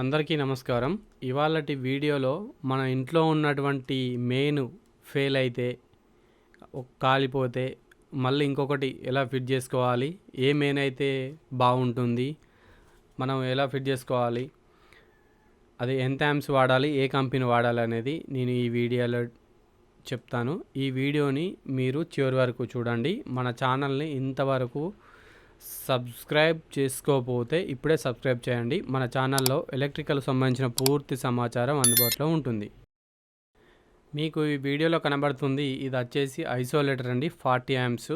అందరికీ నమస్కారం. ఇవాళటి వీడియోలో మన ఇంట్లో ఉన్నటువంటి మెయిన్ ఫెయిల్ అయితే కాలిపోతే మళ్ళీ ఇంకొకటి ఎలా ఫిట్ చేసుకోవాలి ఏ మెయిన్ అయితే బాగుంటుంది మనం ఎలా ఫిట్ చేసుకోవాలి అది ఎంత యామ్స్ వాడాలి ఏ కంపెనీ వాడాలి అనేది నేను ఈ వీడియోలో చెప్తాను. ఈ వీడియోని మీరు చివరి వరకు చూడండి. మన ఛానల్ని ఇంతవరకు సబ్స్క్రైబ్ చేసుకోకపోతే ఇప్పుడే సబ్స్క్రైబ్ చేయండి. మన ఛానల్లో ఎలక్ట్రికల్ సంబంధించిన పూర్తి సమాచారం అందుబాటులో ఉంటుంది. మీకు ఈ వీడియోలో కనబడుతుంది. ఇది వచ్చేసి ఐసోలేటర్ అండి. ఫార్టీ యామ్స్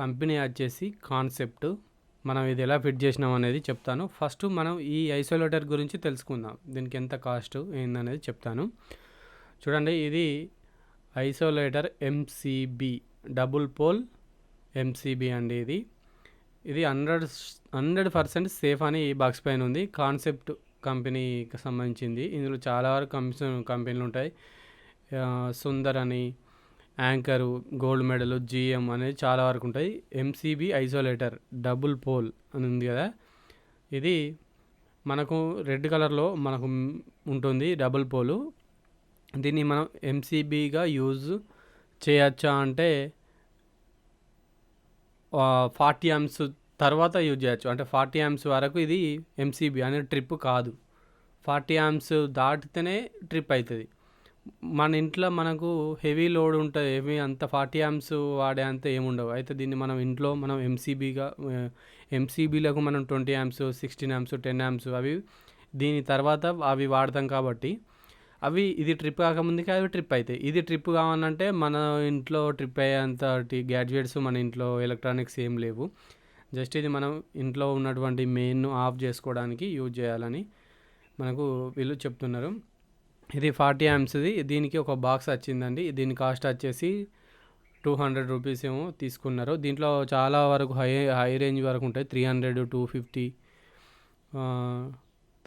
కంపెనీ వచ్చేసి కాన్సెప్ట్. మనం ఇది ఎలా ఫిట్ చేసినాం అనేది చెప్తాను. ఫస్ట్ మనం ఈ ఐసోలేటర్ గురించి తెలుసుకుందాం. దీనికి ఎంత కాస్ట్ ఏందనేది చెప్తాను. చూడండి ఇది isolator MCB. Double pole MCB అండి ఇది. ఇది హండ్రెడ్ హండ్రెడ్ పర్సెంట్ సేఫ్ అని ఈ బాక్స్ పైన ఉంది. కాన్సెప్ట్ కంపెనీకి సంబంధించింది. ఇందులో చాలా వరకు కంపెనీ కంపెనీలు ఉంటాయి. సుందర్ అని యాంకరు గోల్డ్ మెడల్ జిఎం అనేది చాలా వరకు ఉంటాయి. ఎంసీబీ ఐసోలేటర్ డబుల్ పోల్ అని ఉంది కదా. ఇది మనకు రెడ్ కలర్లో మనకు ఉంటుంది డబుల్ పోలు. దీన్ని మనం ఎంసీబీగా యూజ్ చేయొచ్చా అంటే ఫార్టీ యామ్స్ తర్వాత యూజ్ చేయొచ్చు. అంటే ఫార్టీ యామ్స్ వరకు ఇది ఎంసీబీ అనేది ట్రిప్ కాదు. ఫార్టీ యామ్స్ దాటితేనే ట్రిప్ అవుతుంది మన ఇంట్లో మనకు హెవీ లోడ్ ఉంటుంది. హెవీ అంత ఫార్టీ యామ్స్ వాడే అంత ఏముండవు. అయితే దీన్ని మనం ఇంట్లో మనం ఎంసీబీగా ఎంసీబీలకు మనం twenty amps sixteen amps ten amps అవి దీని తర్వాత అవి వాడతాం కాబట్టి అవి ఇది ట్రిప్ కాకముందుకే అవి ట్రిప్ అవుతాయి ఇది ట్రిప్ కావాలంటే మన ఇంట్లో ట్రిప్ అయ్యేంత గ్యాడ్జెట్స్ మన ఇంట్లో ఎలక్ట్రానిక్స్ ఏం లేవు. జస్ట్ ఇది మనం ఇంట్లో ఉన్నటువంటి మెయిన్ ఆఫ్ చేసుకోవడానికి యూజ్ చేయాలని మనకు వీళ్ళు చెప్తున్నారు. ఇది ఫార్టీ యామ్స్ది దీనికి ఒక బాక్స్ వచ్చిందండి. దీని కాస్ట్ వచ్చేసి టూ హండ్రెడ్ రూపీస్ ఏమో తీసుకున్నారు. దీంట్లో చాలా వరకు హై హై రేంజ్ వరకు ఉంటాయి. Three hundred two fifty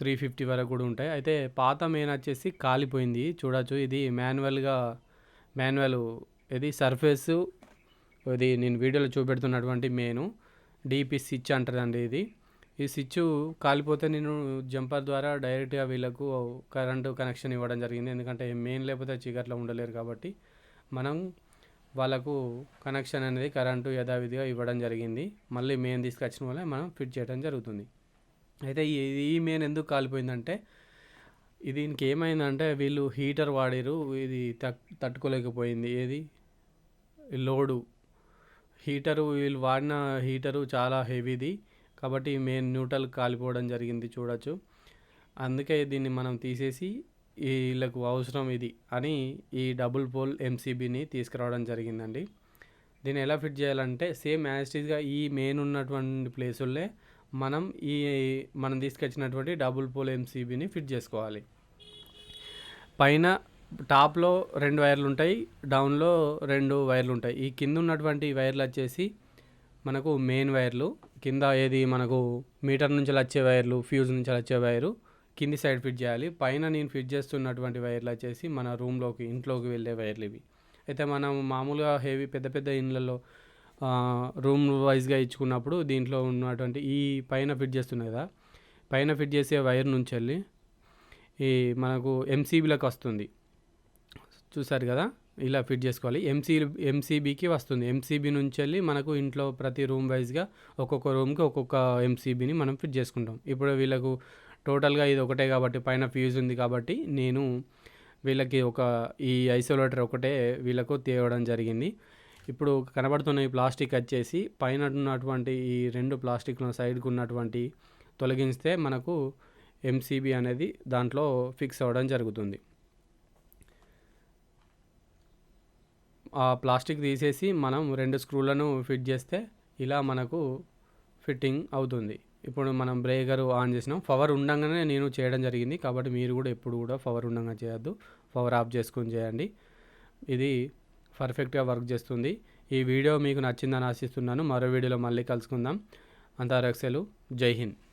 three fifty వరకు కూడా ఉంటాయి. అయితే పాత మెయిన్ వచ్చేసి కాలిపోయింది. చూడొచ్చు. ఇది మాన్యువల్గా మాన్యువల్ ఇది సర్ఫేస్. ఇది నేను వీడియోలో చూపెడుతున్నటువంటి మెయిన్. డీపీ స్విచ్ అంటారండి ఇది. ఈ స్విచ్ కాలిపోతే నేను జంపర్ ద్వారా డైరెక్ట్గా వీళ్ళకు కరెంటు కనెక్షన్ ఇవ్వడం జరిగింది. ఎందుకంటే మెయిన్ లేకపోతే చీకట్లో ఉండలేరు కాబట్టి మనం వాళ్ళకు కనెక్షన్ అనేది కరెంటు యథావిధిగా ఇవ్వడం జరిగింది. మళ్ళీ మెయిన్ తీసుకొచ్చిన వల్ల మనం ఫిట్ చేయడం జరుగుతుంది. అయితే ఈ ఈ మెయిన్ ఎందుకు కాలిపోయిందంటే దీనికి ఏమైందంటే వీళ్ళు హీటర్ వాడారు ఇది తట్టుకోలేకపోయింది. ఏది? లోడు. హీటరు వీళ్ళు వాడిన హీటరు చాలా హెవీది. కాబట్టి మెయిన్ న్యూట్రల్ కాలిపోవడం జరిగింది చూడొచ్చు. అందుకే దీన్ని మనం తీసేసి వీళ్ళకు అవసరం ఇది అని ఈ డబుల్ పోల్ ఎంసీబీని తీసుకురావడం జరిగిందండి. దీన్ని ఎలా ఫిట్ చేయాలంటే సేమ్ యాజిటీస్గా ఈ మెయిన్ ఉన్నటువంటి ప్లేసుల్లే మనం ఈ మనం తీసుకొచ్చినటువంటి డబుల్ పోల్ ఎంసీబీని ఫిట్ చేసుకోవాలి. పైన టాప్లో రెండు వైర్లు ఉంటాయి డౌన్లో రెండు వైర్లు ఉంటాయి. ఈ కింద ఉన్నటువంటి వైర్లు వచ్చేసి మనకు మెయిన్ వైర్లు. కింద ఏది మనకు మీటర్ నుంచి వచ్చే వైర్లు ఫ్యూజ్ నుంచి వచ్చే వైరు కింది సైడ్ ఫిట్ చేయాలి. పైన నేను ఫిట్ చేస్తున్నటువంటి వైర్లు వచ్చేసి మన రూమ్లోకి ఇంట్లోకి వెళ్ళే వైర్లు ఇవి. అయితే మనం మామూలుగా హెవీ పెద్ద పెద్ద ఇండ్లలో రూమ్ వైజ్గా ఇచ్చుకున్నప్పుడు దీంట్లో ఉన్నటువంటి ఈ పైన ఫిట్ చేస్తున్నాయి కదా పైన ఫిట్ చేసే వైర్ నుంచి వెళ్ళి ఈ మనకు ఎంసీబీలకు వస్తుంది. చూసారు కదా? ఇలా ఫిట్ చేసుకోవాలి. ఎంసీ ఎంసీబీకి వస్తుంది. ఎంసీబీ నుంచి వెళ్ళి మనకు ఇంట్లో ప్రతి రూమ్ వైజ్గా ఒక్కొక్క రూమ్కి ఒక్కొక్క ఎంసీబీని మనం ఫిట్ చేసుకుంటాం. ఇప్పుడు వీళ్ళకు టోటల్గా ఇది ఒకటే కాబట్టి పైన ఫ్యూజ్ ఉంది కాబట్టి నేను వీళ్ళకి ఒక ఈ ఐసోలేటర్ ఒకటే వీళ్ళకు తేవడం జరిగింది. ఇప్పుడు కనబడుతున్న ఈ ప్లాస్టిక్ వచ్చేసి పైన ఉన్నటువంటి ఈ రెండు ప్లాస్టిక్ సైడ్కి ఉన్నటువంటి తొలగిస్తే మనకు ఎంసీబీ అనేది దాంట్లో ఫిక్స్ అవ్వడం జరుగుతుంది. ప్లాస్టిక్ తీసేసి మనం రెండు స్క్రూలను ఫిట్ చేస్తే ఇలా మనకు ఫిట్టింగ్ అవుతుంది. ఇప్పుడు మనం బ్రేకర్ ఆన్ చేసినాం. పవర్ ఉండగానే నేను చేయడం జరిగింది. కాబట్టి మీరు కూడా ఎప్పుడు కూడా పవర్ ఉండగా చేయొద్దు. పవర్ ఆఫ్ చేసుకొని చేయండి. ఇది పర్ఫెక్ట్గా వర్క్ చేస్తుంది. ఈ వీడియో మీకు నచ్చిందని ఆశిస్తున్నాను. మరో వీడియోలో మళ్ళీ కలుసుకుందాం. అంతవరకు సెలవు జై హింద్.